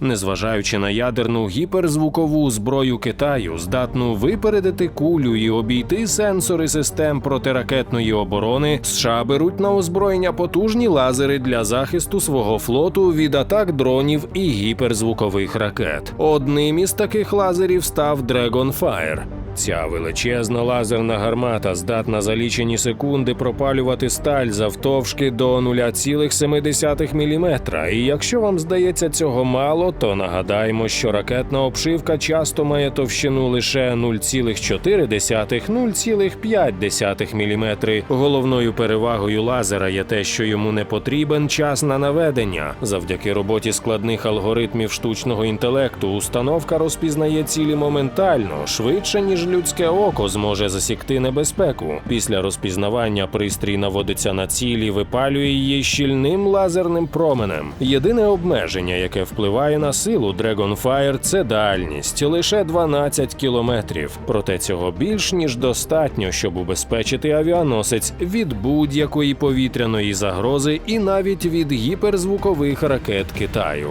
Незважаючи на ядерну гіперзвукову зброю Китаю, здатну випередити кулю і обійти сенсори систем протиракетної оборони, США беруть на озброєння потужні лазери для захисту свого флоту від атак дронів і гіперзвукових ракет. Одним із таких лазерів став Dragonfire. Ця величезна лазерна гармата здатна за лічені секунди пропалювати сталь завтовшки до 0,7 мм. І якщо вам здається цього мало, то нагадаємо, що ракетна обшивка часто має товщину лише 0,4-0,5 мм. Головною перевагою лазера є те, що йому не потрібен час на наведення. Завдяки роботі складних алгоритмів штучного інтелекту установка розпізнає цілі моментально, швидше ніж людське око зможе засікти небезпеку. Після розпізнавання пристрій наводиться на ціль і випалює її щільним лазерним променем. Єдине обмеження, яке впливає на силу Dragonfire, це дальність лише 12 кілометрів. Проте цього більш ніж достатньо, щоб убезпечити авіаносець від будь-якої повітряної загрози і навіть від гіперзвукових ракет Китаю.